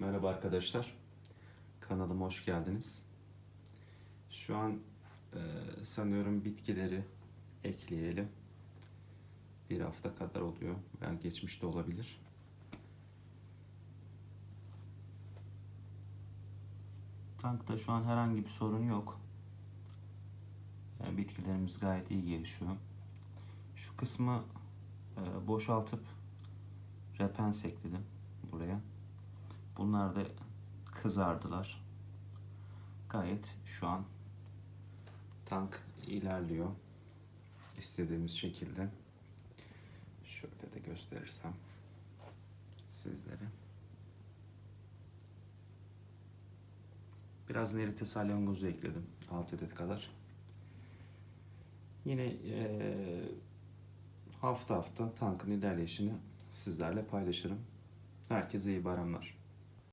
Merhaba arkadaşlar. Kanalıma hoş geldiniz. Şu an e, sanıyorum bitkileri ekleyelim. Bir hafta kadar oluyor. veya geçmiş de olabilir. Tankta şu an herhangi bir sorun yok. Yani bitkilerimiz gayet iyi gelişiyor. Şu kısmı e, boşaltıp repens ekledim buraya. Bunlar da kızardılar. Gayet şu an tank ilerliyor. istediğimiz şekilde. Şöyle de gösterirsem sizlere. Biraz nerite salyangozu ekledim 6 adet kadar. Yine eee, hafta hafta tankın ilerleyişini sizlerle paylaşırım. Herkese iyi bayramlar.